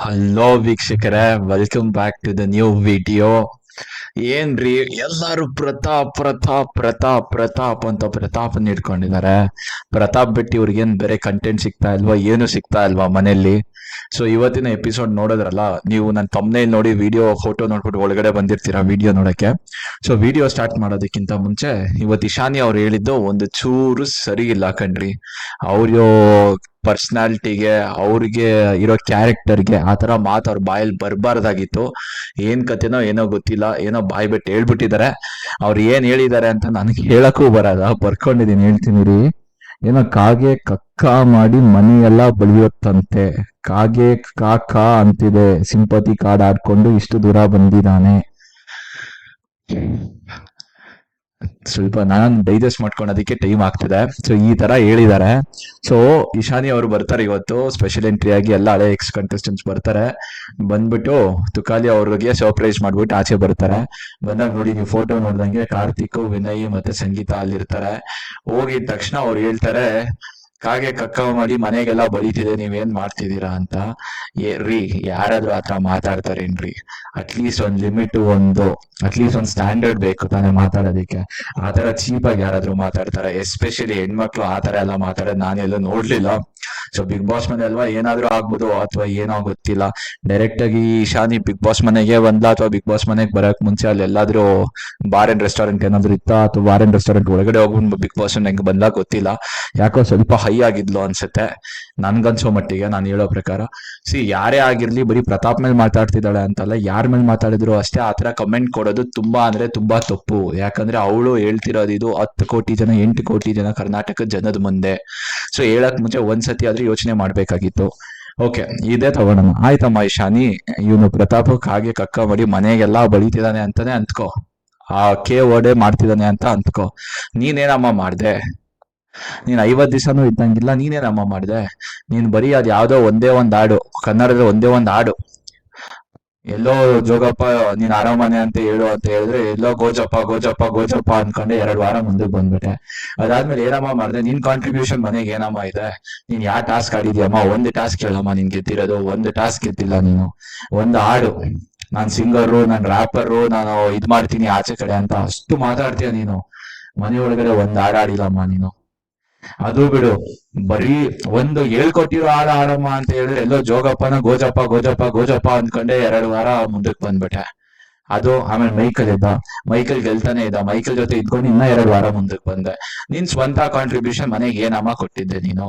Hello ವೀಕ್ಷಕರೇ. Welcome back to the new video ಏನ್ರಿ? ಎಲ್ಲಾರು ಪ್ರತಾಪ್ ಪ್ರತಾಪ್ ಪ್ರತಾಪ್ ಪ್ರತಾಪ್ ಅಂತ ಪ್ರತಾಪ್ ಇಟ್ಕೊಂಡಿದ್ದಾರೆ. ಪ್ರತಾಪ್ ಬಿಟ್ಟು ಇವ್ರಿಗೇನ್ ಬೇರೆ ಕಂಟೆಂಟ್ ಸಿಗ್ತಾ ಇಲ್ವಾ? ಏನು ಸಿಗ್ತಾ ಇಲ್ವಾ ಮನೆಯಲ್ಲಿ? ಸೊ ಇವತ್ತಿನ ಎಪಿಸೋಡ್ ನೋಡಿದ್ರಲ್ಲ, ನೀವು ನನ್ನ ತಮ್ಮನೇಲಿ ನೋಡಿ ವಿಡಿಯೋ ಫೋಟೋ ನೋಡ್ಬಿಟ್ಟು ಒಳಗಡೆ ಬಂದಿರ್ತೀರಾ ವಿಡಿಯೋ ನೋಡಕ್ಕೆ? ಸೊ ವಿಡಿಯೋ ಸ್ಟಾರ್ಟ್ ಮಾಡೋದಕ್ಕಿಂತ ಮುಂಚೆ, ಇವತ್ತು ಇಶಾನಿ ಅವ್ರು ಹೇಳಿದ್ದು ಒಂದು ಚೂರು ಸರಿ ಇಲ್ಲ ಕಣ್ರಿ. ಅವ್ರ ಪರ್ಸ್ನಾಲಿಟಿಗೆ ಅವ್ರಿಗೆ ಇರೋ ಕ್ಯಾರೆಕ್ಟರ್ಗೆ ಆ ತರ ಮಾತು ಅವ್ರ ಬಾಯಲ್ಲಿ ಬರಬಾರ್ದಾಗಿತ್ತು. ಏನ್ ಕತೆನೋ ಏನೋ ಗೊತ್ತಿಲ್ಲ, ಏನೋ ಬಾಯಿ ಬಿಟ್ಟು ಹೇಳ್ಬಿಟ್ಟಿದ್ದಾರೆ ಅವ್ರು ಏನ್ ಹೇಳಿದ್ದಾರೆ ಅಂತ ನನಗೆ ಹೇಳಕ್ಕೂ ಬರಲ್ಲ. ಬರ್ಕೊಂಡಿದೀನಿ, ಹೇಳ್ತೀನಿ ರೀ. ಏನೋ ಕಾಗೆ ಕಕ್ಕ ಮಾಡಿ ಮನೆಯೆಲ್ಲ ಬಳಿಯುತ್ತಂತೆ. ಕಾಗೆ ಕಾಕ ಅಂತಿದೆ. ಸಿಂಪತಿ ಕಾರ್ಡ್ ಆಡ್ಕೊಂಡು ಇಷ್ಟು ದೂರ ಬಂದಿದ್ದಾನೆ. ಸ್ವಲ್ಪ ನಾನು ಡೈಜೆಸ್ಟ್ ಅದಕ್ಕೆ ಟೈಮ್ ಆಗ್ತಿದೆ. ಸೊ ಈ ತರ ಹೇಳಿದ್ದಾರೆ. ಸೊ ಇಶಾನಿ ಅವರು ಬರ್ತಾರೆ ಇವತ್ತು ಸ್ಪೆಷಲ್ ಎಂಟ್ರಿ ಆಗಿ ಎಲ್ಲ ಹಳೆ ಎಕ್ಸ್ ಕಂಟೆಸ್ಟೆಂಟ್ಸ್ ಬರ್ತಾರೆ. ಬಂದ್ಬಿಟ್ಟು ತುಕಾಲಿ ಅವ್ರಿಗೆ ಸರ್ಪ್ರೈಸ್ ಮಾಡ್ಬಿಟ್ಟು ಆಚೆ ಬರ್ತಾರೆ. ಬಂದಾಗ ನೋಡಿ ನೀವು ಫೋಟೋ ನೋಡ್ದಂಗೆ ಕಾರ್ತಿಕ್, ವಿನಯ್ ಮತ್ತೆ ಸಂಗೀತ ಅಲ್ಲಿರ್ತಾರೆ. ಹೋಗಿದ ತಕ್ಷಣ ಅವ್ರು ಹೇಳ್ತಾರೆ ಕಾಗೆ ಕಕ್ಕ ಮಾಡಿ ಮನೆಗೆಲ್ಲ ಬರೀತಿದೆ, ನೀವೇನ್ ಮಾಡ್ತಿದ್ದೀರಾ ಅಂತ. ರೀ, ಯಾರಾದ್ರೂ ಆತರ ಮಾತಾಡ್ತಾರೇನ್ರಿ? ಅಟ್ಲೀಸ್ಟ್ ಒಂದ್ ಲಿಮಿಟ್ ಒಂದು ಅಟ್ಲೀಸ್ಟ್ ಒಂದ್ ಸ್ಟ್ಯಾಂಡರ್ಡ್ ಬೇಕು ತಾನೇ ಮಾತಾಡೋದಕ್ಕೆ. ಆತರ ಚೀಪ್ ಆಗಿ ಯಾರಾದ್ರೂ ಮಾತಾಡ್ತಾರೆ ಎಸ್ಪೆಷಲಿ ಹೆಣ್ಮಕ್ಳು ಆತರ ಎಲ್ಲ ಮಾತಾಡೋದು ನಾನೆಲ್ಲೂ ನೋಡ್ಲಿಲ್ಲ. ಸೊ ಬಿಗ್ ಬಾಸ್ ಮನೆ ಅಲ್ವಾ, ಏನಾದ್ರೂ ಆಗ್ಬೋದು ಅಥವಾ ಏನೋ ಗೊತ್ತಿಲ್ಲ. ಡೈರೆಕ್ಟ್ ಆಗಿ ಶಾನಿ ಬಿಗ್ ಬಾಸ್ ಮನೆಗೆ ಬಂದ ಅಥವಾ ಬಿಗ್ ಬಾಸ್ ಮನೆಗೆ ಬರಕ್ ಮುಂಚೆ ಅಲ್ಲಿ ಎಲ್ಲಾದ್ರೂ ಬಾರ್ ಅಂಡ್ ರೆಸ್ಟೋರೆಂಟ್ ಏನಾದ್ರು ಇತ್ತಾ? ಅಥವಾ ಬಾರ್ ಅಂಡ್ ರೆಸ್ಟೋರೆಂಟ್ ಒಳಗಡೆ ಹೋಗ್ಬಿಟ್ಟು ಬಿಗ್ ಬಾಸ್ ಹೆಂಗ್ ಬಂದಾಗ ಗೊತ್ತಿಲ್ಲ. ಯಾಕೋ ಸ್ವಲ್ಪ ಹೈ ಆಗಿದ್ಲು ಅನ್ಸುತ್ತೆ. ನನ್ಗನ್ಸೋ ಮಟ್ಟಿಗೆ ನಾನು ಹೇಳೋ ಪ್ರಕಾರ. ಸಿ ಯಾರೇ ಆಗಿರ್ಲಿ ಬರೀ ಪ್ರತಾಪ್ ಮೇಲೆ ಮಾತಾಡ್ತಿದ್ದಾಳೆ ಅಂತಲ್ಲ, ಯಾರ ಮೇಲೆ ಮಾತಾಡಿದ್ರು ಅಷ್ಟೇ ಆತರ ಕಮೆಂಟ್ ಕೊಡೋದು ತುಂಬಾ ಅಂದ್ರೆ ತುಂಬಾ ತಪ್ಪು. ಯಾಕಂದ್ರೆ ಅವಳು ಹೇಳ್ತಿರೋದು ಇದು ಹತ್ತು ಕೋಟಿ ಜನ, ಎಂಟು ಕೋಟಿ ಜನ ಕರ್ನಾಟಕದ ಜನದ ಮುಂದೆ. ಸೊ ಹೇಳಕ್ ಮುಂಚೆ ಒಂದ್ಸತಿ ಆದ್ರೂ ಯೋಚನೆ ಮಾಡ್ಬೇಕಾಗಿತ್ತು. ಓಕೆ ಇದೇ ತಗೊಳೋಣ ಆಯ್ತಮ್ಮ ಇಶಾನಿ ಇವನು ಪ್ರತಾಪ್ ಕಾಗೆ ಕಕ್ಕ ಮಾಡಿ ಮನೆಗೆಲ್ಲ ಬಳಿತಿದ್ದಾನೆ ಅಂತಾನೆ ಅಂತ್ಕೋ. ಆ ಕೆ ಓಡೆ ಮಾಡ್ತಿದ್ದಾನೆ ಅಂತ ಅಂದ್ಕೋ ನೀನೇನಮ್ಮ ಮಾಡ್ದೆ? ನೀನ್ ಐವತ್ ದಿವಸನೂ ಇದ್ದಂಗಿಲ್ಲ ನೀನೇನಮ್ಮ ಮಾಡಿದೆ. ನೀನ್ ಬರೀ ಅದ್ ಯಾವ್ದೋ ಒಂದೇ ಒಂದ್ ಹಾಡು, ಕನ್ನಡದ ಒಂದೇ ಒಂದ್ ಹಾಡು. ಎಲ್ಲೋ ಜೋಗಪ್ಪ, ನೀನ್ ಆರಾಮನೆ ಅಂತ ಹೇಳು ಅಂತ ಹೇಳಿದ್ರೆ, ಎಲ್ಲೋ ಗೋಜಪ್ಪ ಗೋಜಪ್ಪ ಗೋಜಪ್ಪ ಅನ್ಕೊಂಡೆ ಎರಡ್ ವಾರ ಮುಂದಕ್ಕೆ ಬಂದ್ಬಿಟ್ಟೆ. ಅದಾದ್ಮೇಲೆ ಏನಮ್ಮ ಮಾಡಿದೆ, ನಿನ್ ಕಾಂಟ್ರಿಬ್ಯೂಷನ್ ಮನೆಗೆ ಏನಮ್ಮ ಇದೆ? ನೀನ್ ಯಾವ ಟಾಸ್ಕ್ ಆಡಿದ್ಯಮ್ಮ? ಒಂದ್ ಟಾಸ್ಕ್ ಹೇಳಮ್ಮ ನಿನ್ ಗೆದ್ದಿರೋದು. ಒಂದ್ ಟಾಸ್ಕ್ ಗೆದ್ದಿಲ್ಲ ನೀನು. ಒಂದ್ ಹಾಡು. ನಾನ್ ಸಿಂಗರು ನಾನ್ ರ್ಯಾಪರು ನಾನು ಇದ್ ಮಾಡ್ತೀನಿ ಆಚೆ ಕಡೆ ಅಂತ ಅಷ್ಟು ಮಾತಾಡ್ತೀಯ ನೀನು. ಮನೆ ಒಳಗಡೆ ಒಂದ್ ಹಾಡು ಆಡಿಲ್ಲಮ್ಮ ನೀನು. ಅದು ಬಿಡು. ಬರೀ ಒಂದು ಹೇಳ್ಕೊಟ್ಟಿರೋ ಹಾಡು ಆಡಮ್ಮ ಅಂತ ಹೇಳಿದ್ರೆ ಎಲ್ಲೋ ಜೋಗಪ್ಪನ ಗೋಜಪ್ಪ ಗೋಜಪ್ಪ ಗೋಜಪ್ಪ ಅಂದ್ಕೊಂಡೆ ಎರಡು ವಾರ ಮುಂದಕ್ಕೆ ಬಂದ್ಬಿಟ್ಟೆ ಅದು ಆಮೇಲೆ ಮೈಕಲ್ ಇದ್ದ. ಮೈಕಲ್ ಗೆಲ್ತಾನೆ ಇದ್ದ. ಮೈಕಲ್ ಜೊತೆ ಇದ್ಕೊಂಡು ಇನ್ನ ಎರಡು ವಾರ ಮುಂದಕ್ಕೆ ಬಂದೆ. ನಿನ್ ಸ್ವಂತ ಕಾಂಟ್ರಿಬ್ಯೂಷನ್ ಮನೆಗೆ ಏನಮ್ಮ ಕೊಟ್ಟಿದ್ದೆ ನೀನು?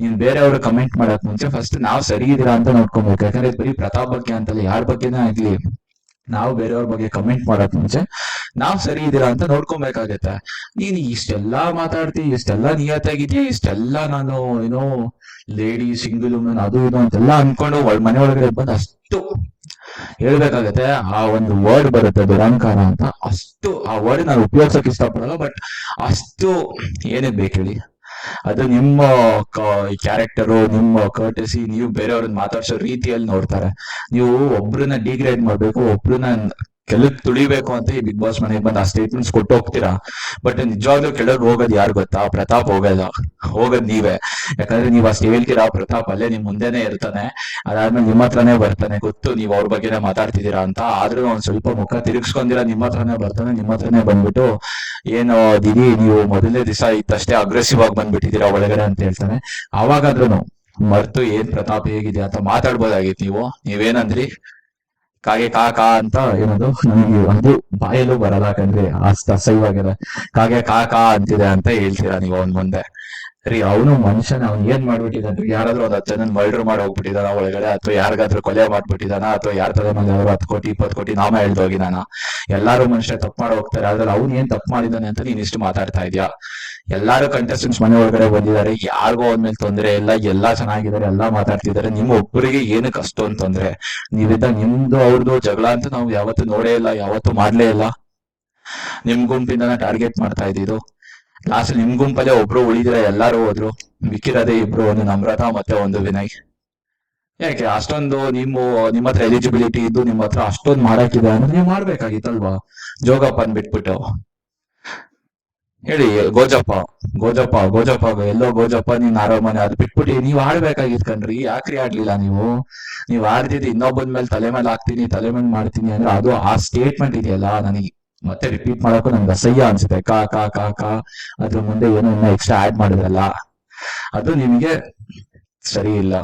ನೀನ್ ಬೇರೆಯವರು ಕಮೆಂಟ್ ಮಾಡಕ್ ಮುಂಚೆ ಫಸ್ಟ್ ನಾವ್ ಸರಿ ಇದೀರಾ ಅಂತ ನೋಡ್ಕೊಬೇಕು. ಯಾಕಂದ್ರೆ ಬರೀ ಪ್ರತಾಪ್ ಬಗ್ಗೆ ಅಂತಲ್ಲ ಯಾರ ಬಗ್ಗೆನೇ ಆಗ್ಲಿ. ನಾವು ಬೇರೆಯವ್ರ ಬಗ್ಗೆ ಕಮೆಂಟ್ ಮಾಡಕ್ ಮುಂಚೆ ನಾವ್ ಸರಿ ಇದೀರಾ ಅಂತ ನೋಡ್ಕೊಬೇಕಾಗತ್ತೆ. ನೀನ್ ಇಷ್ಟೆಲ್ಲಾ ಮಾತಾಡ್ತಿ, ಇಷ್ಟೆಲ್ಲಾ ನಿಯತ್ತಾಗಿದ್ಯಾ, ಇಷ್ಟೆಲ್ಲಾ ನಾನು ಏನೋ ಲೇಡಿ ಸಿಂಗಲ್ ವುಮೆನ್ ಅದು ಇದು ಅಂತೆಲ್ಲ ಅನ್ಕೊಂಡು ಮನೆ ಒಳಗಡೆ ಬಂದು ಅಷ್ಟು ಹೇಳ್ಬೇಕಾಗತ್ತೆ. ಆ ಒಂದು ವರ್ಡ್ ಬರುತ್ತೆ, ದುರಂಕಾರ ಅಂತ. ಅಷ್ಟು ಆ ವರ್ಡ್ ನಾನು ಉಪಯೋಗಿಸಕ್ ಇಷ್ಟಪಡಲ್ಲ ಬಟ್ ಅಷ್ಟು ಏನಕ್ಕೆ ಬೇಕು ಹೇಳಿ. ಅದು ನಿಮ್ಮ ಕ್ಯಾರೆಕ್ಟರು ನಿಮ್ಮ ಕರ್ಟಸಿ ನೀವು ಬೇರೆಯವ್ರನ್ನ ಮಾತಾಡ್ಸೋ ರೀತಿಯಲ್ಲಿ ನೋಡ್ತಾರೆ. ನೀವು ಒಬ್ರನ್ನ ಡಿಗ್ರೇಡ್ ಮಾಡ್ಬೇಕು, ಒಬ್ರನ್ನ ಕೆಳಗ್ ತುಳಿಬೇಕು ಅಂತ ಈ ಬಿಗ್ ಬಾಸ್ ಮನೆಗೆ ಬಂದು ಆ ಸ್ಟೇಟ್ಮೆಂಟ್ಸ್ ಕೊಟ್ಟು ಹೋಗ್ತೀರಾ? ಬಟ್ ನಿಜವಾಗ್ಲೂ ಕೆಳಗ್ ಹೋಗೋದು ಯಾರು ಗೊತ್ತಾ? ಪ್ರತಾಪ್ ಹೋಗಲ್ಲ ಹೋಗೋದ್ ನೀವೇ. ಯಾಕಂದ್ರೆ ನೀವ್ ಅಷ್ಟು ಹೇಳ್ತೀರಾ ಪ್ರತಾಪ್ ಅಲ್ಲೇ ನಿಮ್ ಮುಂದೆನೆ ಇರ್ತಾನೆ. ಅದಾದ್ಮೇಲೆ ನಿಮ್ಮ ಹತ್ರನೇ ಬರ್ತಾನೆ. ಗೊತ್ತು ನೀವು ಅವ್ರ ಬಗ್ಗೆನೇ ಮಾತಾಡ್ತಿದ್ದೀರಾ ಅಂತ. ಆದ್ರೂ ಒಂದ್ ಸ್ವಲ್ಪ ಮುಖ ತಿರುಗಿಸ್ಕೊಂಡಿರ ನಿಮ್ಮ ಹತ್ರನೇ ಬರ್ತಾನೆ, ನಿಮ್ಮ ಹತ್ರನೇ ಬಂದ್ಬಿಟ್ಟು ಏನು ದಿದಿ ನೀವು ಮೊದಲನೇ ದಿವಸ ಇತ್ತಷ್ಟೇ ಅಗ್ರೆಸಿವ್ ಆಗಿ ಬಂದ್ಬಿಟ್ಟಿದ್ದೀರಾ ಒಳಗಡೆ ಅಂತ ಹೇಳ್ತಾನೆ. ಅವಾಗಾದ್ರೂ ಮರ್ತು ಏನ್ ಪ್ರತಾಪ್ ಹೇಗಿದೆ ಅಂತ ಮಾತಾಡ್ಬೋದಾಗಿತ್ತು ನೀವು. ನೀವೇನಂದ್ರಿ? ಕಾಗೆ ಕಾ ಕಾ ಅಂತ ಏನದು? ನನಗೆ ಒಂದು ಬಾಯಲ್ಲೂ ಬರಲ್ಲ ಯಾಕಂದ್ರೆ ಅಸ್ತ ಅಸಹ್ಯವಾಗಿದೆ ಕಾಗೆ ಕಾ ಕಾ ಅಂತಿದೆ ಅಂತ ಹೇಳ್ತೀರಾ ನೀವು ಅವನ್ ಮುಂದೆ? ರೀ ಅವನು ಮನುಷ್ಯನ, ಅವ್ನ್ ಏನ್ ಮಾಡ್ಬಿಟ್ಟಿದ್ದಾನೆ ಯಾರಾದ್ರೂ ಒಂದ್ ಹತ್ತು ಜನ ಮರ್ಡರ್ ಮಾಡಿ ಹೋಗ್ಬಿಟ್ಟಿದಾನ ಒಳಗಡೆ, ಅಥವಾ ಯಾರಿಗಾದ್ರೂ ಕೊಲೆ ಮಾಡ್ಬಿಟ್ಟಿದಾನ ಅಥವಾ ಯಾರ ತರ ಯಾರು ಹತ್ತು ಕೋಟಿ, ಇಪ್ಪತ್ತು ಕೋಟಿ ನಾಮ ಹೇಳ್ದು ಹೋಗಿದಾನ ಎಲ್ಲಾರು ಮನುಷ್ಯ ತಪ್ಪು ಮಾಡಿ ಹೋಗ್ತಾರೆ ಆದ್ರೆ ಅವ್ನು ಏನ್ ತಪ್ಪು ಮಾಡಿದಾನೆ ಅಂತ ನೀನ್ ಇಷ್ಟು ಮಾತಾಡ್ತಾ ಇದ್ಯಾ? ಎಲ್ಲಾರು ಕಂಟೆಸ್ಟೆಂಟ್ಸ್ ಮನೆ ಒಳಗಡೆ ಬಂದಿದ್ದಾರೆ, ಯಾರಿಗೋ ಒಂದ್ಮೇಲೆ ಮೇಲೆ ತೊಂದ್ರೆ ಇಲ್ಲ, ಎಲ್ಲಾ ಚೆನ್ನಾಗಿದ್ದಾರೆ, ಎಲ್ಲಾ ಮಾತಾಡ್ತಿದ್ದಾರೆ, ನಿಮ್ಮ ಒಬ್ಬರಿಗೆ ಏನಕ್ಕೆ ಅಷ್ಟೊಂದು ತೊಂದ್ರೆ? ನೀವಿದ್ದ ನಿಮ್ದು ಅವ್ರದ್ದು ಜಗಳ ಅಂತ ನಾವು ಯಾವತ್ತೂ ನೋಡೇ ಇಲ್ಲ, ಯಾವತ್ತೂ ಮಾಡ್ಲೇ ಇಲ್ಲ. ನಿಮ್ ಗುಂಪಿಂದ ಟಾರ್ಗೆಟ್ ಮಾಡ್ತಾ ಇದ್ದಿದ್ದು. ಲಾಸ್ಟ್ ನಿಮ್ ಗುಂಪಲ್ಲೇ ಒಬ್ರು ಉಳಿದಿರ ಎಲ್ಲಾರು ಹೋದ್ರು. ಮಿಕ್ಕಿರೋದೆ ಇಬ್ರು ಒಂದು ನಮ್ರತ ಮತ್ತೆ ಒಂದು ವಿನಯ್. ಯಾಕೆ, ಅಷ್ಟೊಂದು ನಿಮ್ಮ ನಿಮ್ಮ ಹತ್ರ ಎಲಿಜಿಬಿಲಿಟಿ ಇದ್ದು ನಿಮ್ಮ ಹತ್ರ ಅಷ್ಟೊಂದು ಮಾಡಕ್ಕಿದೆ ಅಂದ್ರೆ ನೀವು ಮಾಡ್ಬೇಕಾಗಿತ್ತಲ್ವಾ? ಜೋಗಪ್ಪನ್ ಬಿಟ್ಬಿಟ್ಟು. ಹೇಳಿ, ಗೋಜಪ್ಪ ಗೋಜಪ್ಪ ಗೋಜಪ್ಪ, ಎಲ್ಲೋ ಗೋಜಪ್ಪ, ನೀನ್ ಆರಾಮನೆ ಅದ್ ಬಿಟ್ಬಿಟ್ಟು ನೀವ್ ಆಡ್ಬೇಕಾಗಿತ್ ಕಣ್ರಿ. ಯಾಕ್ರಿ ಆಡ್ಲಿಲ್ಲ ನೀವು? ನೀವ್ ಆಡ್ತಿದ್ದು, ಇನ್ನೊಬ್ಬನ ಮೇಲೆ ತಲೆ ಮೇಲೆ ಹಾಕ್ತೀನಿ, ತಲೆ ಮೇಲೆ ಮಾಡ್ತೀನಿ ಅಂದ್ರೆ ಅದು ಆ ಸ್ಟೇಟ್ಮೆಂಟ್ ಇದೆಯಲ್ಲ ನನಗೆ. ಮತ್ತೆ ರಿಪೀಟ್ ಮಾಡೋಕ್ಕೂ ನಂಗೆ ಅಸಹ್ಯ ಅನ್ಸುತ್ತೆ. ಕಾ ಕಾ ಕಾ ಕಾ, ಅದ್ರ ಮುಂದೆ ಏನೋ ಇನ್ನ ಎಕ್ಸ್ಟ್ರಾ ಆಡ್ ಮಾಡಿದ್ರಲ್ಲ ಅದು ನಿಮಗೆ ಸರಿ ಇಲ್ಲ.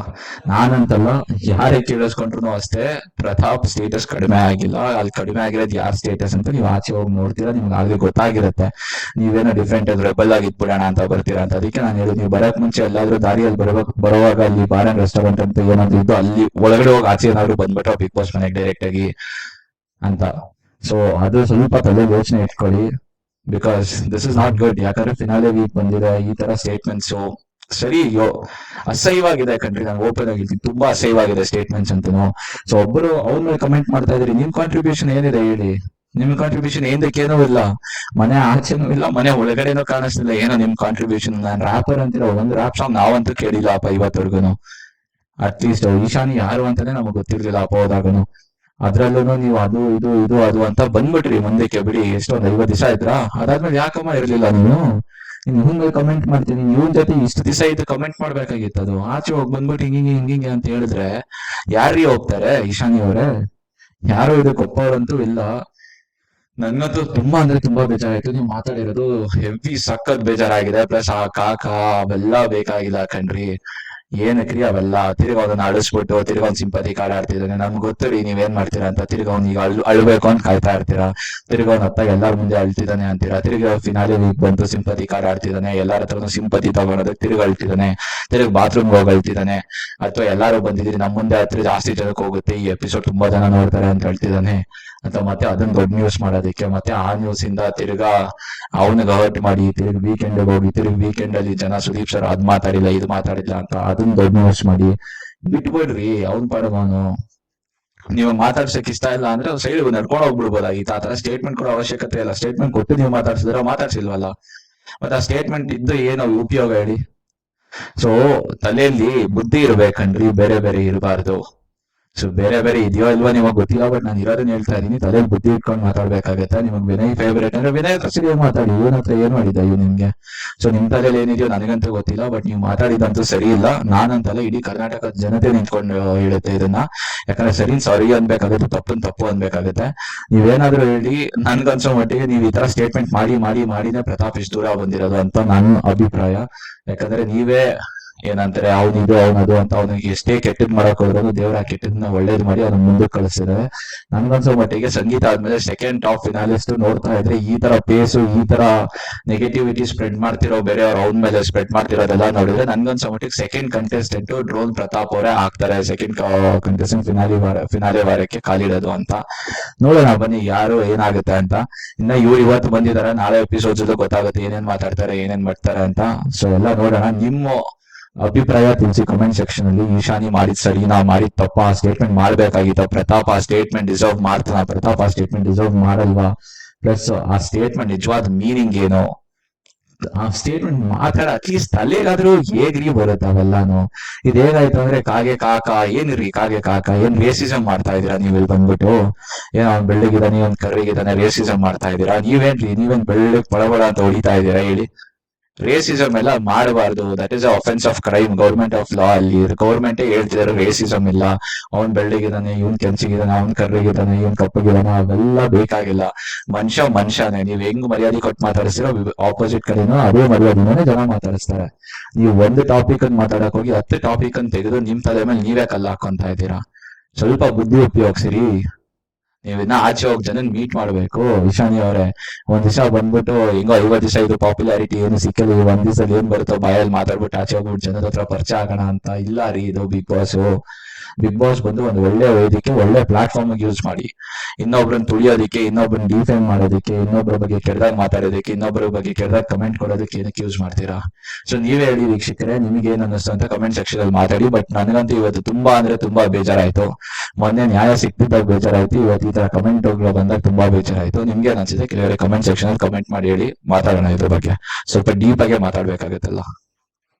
ನಾನಂತಲ್ಲ ಯಾರೇ ಕೇಳಿಸ್ಕೊಂಡ್ರು ಅಷ್ಟೇ ಪ್ರತಾಪ್ ಸ್ಟೇಟಸ್ ಕಡಿಮೆ ಆಗಿಲ್ಲ. ಅಲ್ಲಿ ಕಡಿಮೆ ಆಗಿರೋದು ಯಾರ್ ಸ್ಟೇಟಸ್ ಅಂತ ನೀವು ಆಚೆ ಹೋಗಿ ನೋಡ್ತೀರಾ, ನಿಮ್ಗೆ ಆಗ್ಲಿ ಗೊತ್ತಾಗಿರುತ್ತೆ. ನೀವೇನೋ ಡಿಫ್ರೆಂಟ್ ರೆಬಲ್ ಆಗಿ ಬಿಡೋಣ ಅಂತ ಬರ್ತೀರಾ ಅಂತ. ಅದಕ್ಕೆ ನಾನು ಹೇಳಿದ್, ನೀವು ಬರಕ್ ಮುಂಚೆ ಎಲ್ಲಾದ್ರೂ ದಾರಿಯಲ್ಲಿ ಬರಬೇಕು ಬರುವಾಗ ಅಲ್ಲಿ ಬಾರ್ ಅಂಡ್ ರೆಸ್ಟೋರೆಂಟ್ ಅಂತ ಏನಾದ್ರು ಇದ್ದು ಅಲ್ಲಿ ಒಳಗಡೆ ಹೋಗಿ ಆಚೆ ಏನಾದ್ರು ಬಂದ್ಬಿಟ್ಟು ಬಿಗ್ ಬಾಸ್ ಮನೆಗೆ ಡೈರೆಕ್ಟ್ ಆಗಿ ಅಂತ. ಸೊ ಅದು ಸ್ವಲ್ಪ ತಲೆ ಯೋಚನೆ ಇಟ್ಕೊಳ್ಳಿ. Because this is not good ಯಾಕಂದ್ರೆ ಫಿನಾಲೆ ವೀಕ್ ಬಂದಿದೆ, ಈ ತರ ಸ್ಟೇಟ್ಮೆಂಟ್ಸ್ ಸರಿ, ಯೋ, ಅಸಹ್ಯವಾಗಿದೆ ಕಂಟ್ರಿ ನಾನು ಓಪನ್ ಆಗಿ ಹೇಳ್ತೀನಿ. ತುಂಬಾ ಅಸಹ್ಯವಾಗಿದೆ ಸ್ಟೇಟ್ಮೆಂಟ್ಸ್ ಅಂತೂ. ಸೊ ಒಬ್ಬರು ಅವ್ರ ಮೇಲೆ ಕಮೆಂಟ್ ಮಾಡ್ತಾ ಇದ್ರಿ ನಿಮ್ ಕಾಂಟ್ರಿಬ್ಯೂಷನ್ ಏನಿದೆ ಹೇಳಿ? ನಿಮ್ ಕಾಂಟ್ರಿಬ್ಯೂಷನ್ ಏನೂ ಇಲ್ಲ. ಮನೆ ಆಚೆನೂ ಇಲ್ಲ, ಮನೆ ಒಳಗಡೆನೂ ಕಾಣಿಸ್ತಿಲ್ಲ. ಏನೋ ನಿಮ್ ಕಾಂಟ್ರಿಬ್ಯೂಷನ್ ನಾನ್ ರ್ಯಾಪರ್ ಅಂತಿರೋ ಒಂದ್ ರ್ಯಾಪ್ ಸಾಂಗ್ ನಾವಂತೂ ಕೇಳಿಲ್ಲ, ಅಪ್ಪ ಅಟ್ ಅಟ್ಲೀಸ್ಟ್ ಈಶಾನಿ ಯಾರು ಅಂತಾನೆ ನಮಗ್ ಗೊತ್ತಿರ್ಲಿಲ್ಲ, ಅಪ್ಪ, ಹೋದಾಗನು. ಅದ್ರಲ್ಲೂ ನೀವು ಅದು, ಇದು ಇದು, ಅದು ಅಂತ ಬಂದ್ಬಿಟ್ರಿ ಮುಂದಕ್ಕೆ ಬಿಡಿ, ಎಷ್ಟೊಂದು ಐವತ್ತು ದಿವಸ ಇದ್ರಾ ಅದಾದ್ಮೇಲೆ ಯಾಕಮ್ಮ ಇರ್ಲಿಲ್ಲ ನೀನು? ನೀನ್ ಹಿಂಗೆ ಕಮೆಂಟ್ ಮಾಡ್ತೀನಿ. ಇವನ್ ಜೊತೆ ಇಷ್ಟು ದಿವಸ ಇದ್ದು ಕಮೆಂಟ್ ಮಾಡ್ಬೇಕಾಗಿತ್ತು ಅದು. ಆಚೆ ಹೋಗಿ ಬಂದ್ಬಿಟ್ಟು ಹಿಂಗಿಂಗೆ ಹಿಂಗಿಂಗೆ ಅಂತ ಹೇಳಿದ್ರೆ ಯಾರೀ ಹೋಗ್ತಾರೆ ಈಶಾನಿ ಅವರೇ? ಯಾರು ಇದಕ್ಕೆ ಒಪ್ಪೋರಂತೂ ಇಲ್ಲ. ನನ್ನದು ತುಂಬಾ ಅಂದ್ರೆ ತುಂಬಾ ಬೇಜಾರಾಯ್ತು. ನೀವು ಮಾತಾಡಿರೋದು ಹೆವಿ ಸಖತ್ ಬೇಜಾರಾಗಿದೆ. ಪ್ಲಸ್ ಆ ಕಾಕ ಅವೆಲ್ಲ ಬೇಕಾಗಿಲ್ಲ ಕಣ್ರಿ. ಏನಕ್ರಿ ಅವೆಲ್ಲ ತಿರ್ಗ ಅದನ್ನ ಅಳಿಸ್ಬಿಟ್ಟು ತಿರ್ಗ ಒಂದ್ ಸಿಂಪತಿ ಕಾರ್ಡ್ ಆಡ್ತಿದ್ದಾನೆ ನಮ್ಗೆ ಗೊತ್ತು ರೀ ನೀವೇನ್ ಮಾಡ್ತೀರಾ ಅಂತ. ತಿರ್ಗ ಈಗ ಅಳ್ ಅಳ್ಬೇಕು ಅಂತ ಕಾಯ್ತಾ ಇರ್ತೀರಾ? ತಿರ್ಗ ಅವ್ನ ಅತ್ತ ಎಲ್ಲಾರ ಮುಂದೆ ಅಳ್ತಿದ್ದಾನೆ ಅಂತೀರಾ? ತಿರ್ಗ ಫಿನಾಲಿ ವೀಕ್ ಬಂತು ಸಿಂಪತಿ ಕಾರ್ಡ್ ಆಡ್ತಿದ್ದಾನೆ ಎಲ್ಲಾರ ಹತ್ರನು ಸಿಂಪತಿ ತಗೊಳೋದಕ್ಕೆ ತಿರ್ಗ ಅಳ್ತಿದ್ದಾನೆ. ತಿರ್ಗ ಬಾತ್ರೂಮ್ ಹೋಗಿ ಅಳ್ತಿದ್ದಾನೆ. ಅಥವಾ ಎಲ್ಲಾರು ಬಂದಿದ್ರಿ ನಮ್ ಮುಂದೆ ಹತ್ರ ಜಾಸ್ತಿ ಜನಕ್ಕೆ ಹೋಗುತ್ತೆ. ಈ ಎಪಿಸೋಡ್ ತುಂಬಾ ಜನ ನೋಡ್ತಾರೆ ಅಂತ ಹೇಳ್ತಿದ್ದಾನೆ. ಅಂತ ಮತ್ತೆ ಅದನ್ನ ದೊಡ್ಡ ನ್ಯೂಸ್ ಮಾಡೋದಕ್ಕೆ ಮತ್ತೆ ಆ ನ್ಯೂಸ್ ಇಂದ ತಿರ್ಗಾ ಅವನಿಗೆ ಹರ್ಟ್ ಮಾಡಿ, ತಿರ್ಗಿ ವೀಕೆಂಡ್ ಹೋಗಿ, ತಿರ್ಗಿ ವೀಕೆಂಡ್ ಅಲ್ಲಿ ಜನ ಸುದೀಪ್ ಸರ್ ಅದ್ ಮಾತಾಡಿಲ್ಲ, ಇದು ಮಾತಾಡಿಲ್ಲ ಅಂತ ಅದನ್ನ ದೊಡ್ಡ ನ್ಯೂಸ್ ಮಾಡಿ. ಬಿಟ್ಬಿಡ್ರಿ ಅವ್ನ್ ಪಾಡಗ್ ನೀವು ಮಾತಾಡ್ಸಕ್ ಇಷ್ಟ ಇಲ್ಲ ಅಂದ್ರೆ ಸೈಡ್ ನಡ್ಕೊಂಡು ಹೋಗ್ಬಿಡ್ಬೋದಾಗಿತ್ತು ಆ ತರ ಸ್ಟೇಟ್ಮೆಂಟ್ ಕೊಡೋ ಅವಶ್ಯಕತೆ ಇಲ್ಲ. ಸ್ಟೇಟ್ಮೆಂಟ್ ಕೊಟ್ಟು ನೀವು ಮಾತಾಡ್ಸಿದ್ರೆ ಮಾತಾಡ್ಸಿಲ್ವಲ್ಲ? ಮತ್ತೆ ಆ ಸ್ಟೇಟ್ಮೆಂಟ್ ಇದ್ದು ಏನು ಉಪಯೋಗ ಹೇಳಿ. ಸೊ ತಲೆಯಲ್ಲಿ ಬುದ್ಧಿ ಇರ್ಬೇಕನ್ರಿ ಬೇರೆ ಬೇರೆ ಇರಬಾರ್ದು. ಸೊ ಬೇರೆ ಬೇರೆ ಇದೆಯೋ ಇಲ್ವಾ ನಿಮಗೆ ಗೊತ್ತಿಲ್ಲ ಬಟ್ ನಾನು ಇರೋದನ್ನ ಹೇಳ್ತಾ ಇದ್ದೀನಿ. ತಲೆ ಬುದ್ಧಿ ಇಟ್ಕೊಂಡು ಮಾತಾಡ್ಬೇಕಾಗತ್ತೆ? ನಿಮಗೆ ವಿನಯ್ ಫೇವರೇಟ್ ಅಂದ್ರೆ ವಿನಯ್ ಏನ್ ಮಾತಾಡಿ. ಇವನ ಹತ್ರ ಏನ್ ಮಾಡಿದ ಇವ್ ನಿಮ್ಗೆ? ಸೊ ನಿಮ್ ತಲೆಯಲ್ಲಿ ಏನಿದೆಯೋ ನನಗಂತೂ ಗೊತ್ತಿಲ್ಲ ಬಟ್ ನೀವು ಮಾತಾಡಿದಂತೂ ಸರಿ ಇಲ್ಲ. ನಾನಂತಲ್ಲ ಇಡೀ ಕರ್ನಾಟಕದ ಜನತೆ ನಿಂತ್ಕೊಂಡು ಹೇಳುತ್ತೆ ಇದನ್ನ. ಯಾಕಂದ್ರೆ ಸರಿ ಸಾರಿ ಅನ್ಬೇಕಾಗುತ್ತೆ, ತಪ್ಪನ್ ತಪ್ಪು ಅನ್ಬೇಕಾಗುತ್ತೆ. ನೀವೇನಾದ್ರೂ ಹೇಳಿ, ನನ್ಗನ್ಸೋ ಮಟ್ಟಿಗೆ ನೀವು ಈ ತರ ಸ್ಟೇಟ್ಮೆಂಟ್ ಮಾಡಿ ಮಾಡಿ, ಮಾಡಿನೇ ಪ್ರತಾಪ್ ಇಷ್ಟು ದೂರ ಬಂದಿರೋದು ಅಂತ ನನ್ನ ಅಭಿಪ್ರಾಯ. ಯಾಕಂದ್ರೆ ನೀವೇ ಏನಂತಾರೆ ಅವನಿದು ಅವನದು ಅಂತ ಅವನಿಗೆ ಎಷ್ಟೇ ಕೆಟ್ಟದ್ ಮಾಡಕ್ ಹೋದ್ರು ದೇವ್ರ ಆ ಕೆಟ್ಟದ್ನ ಒಳ್ಳೇದ್ ಮಾಡಿ ಅವ್ನ ಮುಂದಕ್ಕೆ ಕಳಿಸ್ತಿದ್ದಾರೆ ನನ್ಗನ್ಸೋ ಮಟ್ಟಿಗೆ ಸಂಗೀತ ಆದ್ಮೇಲೆ ಸೆಕೆಂಡ್ ಟಾಪ್ ಫಿನಾಲಿಸ್ಟ್ ನೋಡ್ತಾ ಇದ್ರೆ ಈ ತರ ಪೇಸು ಈ ತರ ನೆಗೆಟಿವಿಟಿ ಸ್ಪ್ರೆಡ್ ಮಾಡ್ತಿರೋ ಬೇರೆ ಅವ್ರ ಅವ್ನ ಮೇಲೆ ಸ್ಪ್ರೆಡ್ ಮಾಡ್ತಿರೋದೆಲ್ಲ ನೋಡಿದ್ರೆ ನನ್ಗನ್ಸೋ ಮಟ್ಟಿಗೆ ಸೆಕೆಂಡ್ ಕಂಟೆಸ್ಟೆಂಟ್ ಡ್ರೋನ್ ಪ್ರತಾಪ್ ಅವರೇ ಆಗ್ತಾರೆ ಸೆಕೆಂಡ್ ಕಂಟೆಸ್ಟೆಂಟ್ ಫಿನಾಲಿ ವಾರ ಫಿನಾಲೆ ವಾರಕ್ಕೆ ಕಾಲಿಡೋದು ಅಂತ. ನೋಡೋಣ, ಬನ್ನಿ, ಯಾರು ಏನಾಗುತ್ತೆ ಅಂತ. ಇನ್ನ ಇವ್ರು ಇವತ್ತು ಬಂದಿದ್ದಾರೆ ನಾಳೆ ಎಪಿಸೋಡ್ ಜೊತೆ ಗೊತ್ತಾಗುತ್ತೆ ಏನೇನ್ ಮಾತಾಡ್ತಾರೆ, ಏನೇನ್ ಮಾಡ್ತಾರೆ ಅಂತ. ಸೊ ಎಲ್ಲ ನೋಡೋಣ. ನಿಮ್ಮ ಅಭಿಪ್ರಾಯ ತಿಳಿಸಿ ಕಮೆಂಟ್ ಸೆಕ್ಷನ್ ಅಲ್ಲಿ. ಈಶಾನಿ ಮಾಡಿದ ಸರಿ, ನಾ ಮಾಡಿದ ತಪ್ಪ. ಆ ಸ್ಟೇಟ್ಮೆಂಟ್ ಮಾಡ್ಬೇಕಾಗಿತ್ತ. ಪ್ರತಾಪ್ ಆ ಸ್ಟೇಟ್ಮೆಂಟ್ ಡಿಸರ್ವ್ ಮಾಡ್ತಾನ. ಪ್ರತಾಪ್ ಆ ಸ್ಟೇಟ್ಮೆಂಟ್ ಡಿಸರ್ವ್ ಮಾಡಲ್ವಾ? ಪ್ಲಸ್ ಆ ಸ್ಟೇಟ್ಮೆಂಟ್ ನಿಜವಾದ ಮೀನಿಂಗ್ ಏನು? ಆ ಸ್ಟೇಟ್ಮೆಂಟ್ ಮಾತಾಡ ಅಟ್ಲೀಸ್ಟ್ ತಲೆಗಾದ್ರೂ ಹೇಗ್ರಿ ಬರುತ್ತೆ ಅವೆಲ್ಲಾನು. ಇದೇನಾಯ್ತು ಅಂದ್ರೆ ಕಾಗೆ ಕಾಕ, ಏನ್ರಿ ಕಾಗೆ ಕಾಕ? ಏನ್ ರೇಸಿಸಂ ಮಾಡ್ತಾ ಇದೀರಾ ನೀವ್ ಇಲ್ಲಿ ಬಂದ್ಬಿಟ್ಟು? ಏನೋ ಅವ್ನ್ ಬೆಳ್ಳಗಿದಾನೆ ಅವ್ನ್ ಕರ್ರಿಗಿದಾನೆ ರೇಸಿಸಮ್ ಮಾಡ್ತಾ ಇದೀರಾ ನೀವೇನ್ರಿ, ನೀವೇನ್ ಬೆಳ್ಳಗ್ ಪಳಬಳ ಅಂತ ಹೊಡಿತಾ ಇದೀರಾ ಹೇಳಿ? ರೇಸಿಸಮ್ ಎಲ್ಲ ಮಾಡಬಾರ್ದು. That is offence of crime government of law ಅಲ್ಲಿ ಗೌರ್ಮೆಂಟ್ ಹೇಳ್ತಿದಾರೆ ರೇಸಿಸಮ್ ಇಲ್ಲ. ಅವ್ನ್ ಬೆಳ್ಳಿಗಿದಾನೆ, ಇವನ್ ಕೆಂಚಿಗಿದಾನೆ, ಅವ್ನ್ ಕರ್ರಿಗಿದಾನೆ, ಇವನ್ ಕಪ್ಪಗಿದಾನೆ, ಅವೆಲ್ಲ ಬೇಕಾಗಿಲ್ಲ. ಮನುಷ್ಯ ಮನುಷ್ಯನೇ. ನೀವ್ ಹೆಂಗ್ ಮರ್ಯಾದೆ ಕೊಟ್ಟು ಮಾತಾಡಿಸ್ತೀರೋ ಆಪೋಸಿಟ್ ಕಡೆನೂ ಅದೇ ಮರ್ಯಾದೆನೇ ಜನ ಮಾತಾಡಿಸ್ತಾರೆ. ನೀವು ಒಂದು ಟಾಪಿಕ್ ಅನ್ ಮಾತಾಡಕ್ ಹೋಗಿ ಹತ್ತು ಟಾಪಿಕ್ ಅನ್ ತೆಗೆದು ನಿಮ್ ತಲೆ ಮೇಲೆ ನೀವೇ ಕಲ್ಲ ಹಾಕೊಂತ ಇದ್ದೀರಾ? ಸ್ವಲ್ಪ ಬುದ್ಧಿ ಉಪಯೋಗಿಸಿರಿ. ನೀವ್ ಇನ್ನ ಆಚೆ ಹೋಗಿ ಜನನ್ ಮೀಟ್ ಮಾಡ್ಬೇಕು. ವಿಶಾನಿ ಅವರೇ, ಒಂದ್ ದಿವಸ ಬಂದ್ಬಿಟ್ಟು ಹಿಂಗೋ ಐವತ್ ದಿವಸ ಇದು ಪಾಪ್ಯುಲಾರಿಟಿ ಏನು ಸಿಕ್ಕಲ್ಲ, ಈ ಒಂದ್ ದಿವಸ ಏನ್ ಬರುತ್ತೋ ಬಾಯಲ್ಲಿ ಮಾತಾಡ್ಬಿಟ್ಟು ಆಚೆ ಹೋಗ್ಬಿಟ್ಟು ಜನದ ಹತ್ರ ಪರಿಚಯ ಆಗೋಣ ಅಂತ. ಇಲ್ಲ ರೀ, ಇದು ಬಿಗ್ ಬಾಸ್. ಬಿಗ್ ಬಾಸ್ ಬಂದು ಒಂದು ಒಳ್ಳೆ ವೇದಿಕೆ, ಒಳ್ಳೆ ಪ್ಲಾಟ್ಫಾರ್ಮ್ ಯೂಸ್ ಮಾಡಿ. ಇನ್ನೊಬ್ರನ್ನ ತುಳಿಯೋದಕ್ಕೆ, ಇನ್ನೊಬ್ರನ್ನ ಡಿಫೈನ್ ಮಾಡೋದಕ್ಕೆ ಇನ್ನೊಬ್ಬರ ಬಗ್ಗೆ ಕೆಟ್ಟದಾಗ ಮಾತಾಡೋದಕ್ಕೆ ಇನ್ನೊಬ್ಬರ ಬಗ್ಗೆ ಕೆಟ್ಟದಾಗ ಕಮೆಂಟ್ ಕೊಡೋದಕ್ಕೆ ಏನಕ್ಕೆ ಯೂಸ್ ಮಾಡ್ತೀರಾ? ಸೊ ನೀವೇ ಹೇಳಿ ವೀಕ್ಷಕರೇ, ನಿಮಗೆ ಏನ್ ಅನ್ನಿಸ್ತು ಅಂತ ಕಮೆಂಟ್ ಸೆಕ್ಷನ್ ಅಲ್ಲಿ ಮಾತಾಡಿ ಬಟ್ ನನಗಂತೂ ಇವತ್ತು ತುಂಬಾ ಅಂದ್ರೆ ತುಂಬಾ ಬೇಜಾರಾಯ್ತು. ಮೊನ್ನೆ ನ್ಯಾಯ ಸಿಕ್ತಿದ್ದಾಗ ಬೇಜಾರಾಯ್ತು, ಇವತ್ತು ಈ ತರ ಕಮೆಂಟ್ ಬಂದಾಗ ತುಂಬಾ ಬೇಜಾರಾಯ್ತು. ನಿಮ್ಗೆ ಏನ್ ಅನ್ಸಿದೆ ಕೆಲವರೆ ಕಮೆಂಟ್ ಸೆಕ್ಷನ್ ಅಲ್ಲಿ ಕಮೆಂಟ್ ಮಾಡಿ ಹೇಳಿ ಮಾತಾಡೋಣ ಇದ್ರ ಬಗ್ಗೆ. ಸ್ವಲ್ಪ ಡೀಪ್ ಆಗಿ ಮಾತಾಡ್ಬೇಕಾಗತ್ತಲ್ಲ.